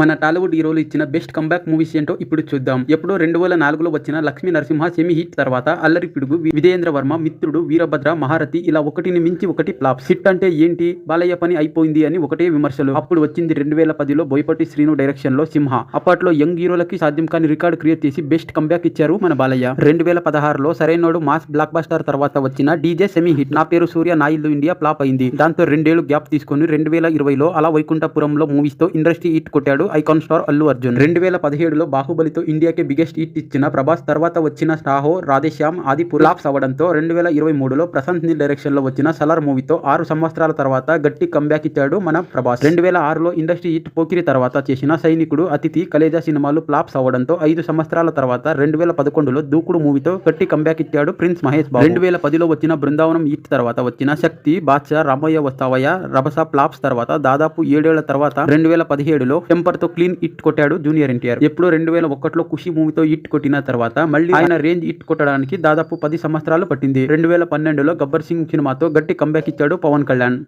మన టాలీవుడ్ హీరోలు ఇచ్చిన బెస్ట్ కంబ్యాక్ మూవీస్ ఏంటో ఇప్పుడు చూద్దాం. ఎప్పుడో రెండు వేల నాలుగులో వచ్చిన లక్ష్మీ నరసింహ సెమీ హిట్ తర్వాత అల్లరి పిడుగు విజయేంద్ర వర్మ మిత్రుడు వీరభద్ర మహారథి ఇలా ఒకటిని మించి ఒకటి ఫ్లాప్. హిట్ అంటే ఏంటి? బాలయ్య పని అయిపోయింది అని ఒకటే విమర్శలు. అప్పుడు వచ్చింది రెండు వేల పదిలో బోయపట్టి శ్రీను డైరెక్షన్లో సింహ. అప్పట్లో యంగ్ హీరోలకి సాధ్యం కాని రికార్డ్ క్రియేట్ చేసి బెస్ట్ కంబ్యాక్ ఇచ్చారు మన బాలయ్య. రెండు వేల పదహారులో సరైనోడు మాస్ బ్లాక్ బస్టర్ తర్వాత వచ్చిన డీజే సెమీ హిట్ నా పేరు సూర్య నా ఇల్లు ఇండియా ఫ్లాప్ అయింది. దాంతో రెండేళ్ళు గ్యాప్ తీసుకుని రెండు వేల ఇరవైలో అలా వైకుంఠపురంలో మూవీస్తో ఇండస్ట్రీ హిట్ కొట్టాడు ఐకాన్ స్టార్ అల్లు అర్జున్. రెండు వేల పదిహేడులో బాహుబలితో ఇండియాకి బిగ్గెస్ట్ హిట్ ఇచ్చిన ప్రభాస్ తర్వాత వచ్చిన సాహో రాధేశ్యామ్ ఆది పులాప్స్ అవడంతో రెండు వేల ఇరవై మూడులో ప్రశాంత్ నీల్ డైరెక్షన్లో వచ్చిన సలార్ మూవీతో ఆరు సంవత్సరాల తర్వాత గట్టి కంబ్యాక్ ఇచ్చాడు మన ప్రభాస్. రెండు వేల ఆరులో ఇండస్ట్రీ హిట్ పోకిరి తర్వాత చేసిన సైనికుడు అతిథి కలేజా సినిమాలు ఫ్లాప్స్ అవడంతో ఐదు సంవత్సరాల తర్వాత రెండు వేల పదకొండులో దూకుడు మూవీతో గట్టి కంబ్యాక్ ఇచ్చాడు ప్రిన్స్ మహేష్ బాబు. రెండు వేల పదిలో వచ్చిన బృందావనం హిట్ తర్వాత వచ్చిన శక్తి బాద్షా రామయ్య వస్తావయ్య రభస ఫ్లాప్స్ తర్వాత దాదాపు ఏడేళ్ళ తర్వాత రెండు వేల పదిహేడులో టెంపర్ తో క్లీన్ హిట్ కొట్టాడు జూనియర్ ఎన్టీఆర్. ఎప్పుడు రెండు వేల ఒకటిలో ఖుషి మూవీతో హిట్ కొట్టిన తర్వాత మళ్ళీ ఆయన రేంజ్ హిట్ కొట్టడానికి దాదాపు పది సంవత్సరాలు పట్టింది. రెండు వేల పన్నెండులో గబ్బర్ సింగ్ సినిమాతో గట్టి కంబ్యాక్ ఇచ్చాడు పవన్ కళ్యాణ్.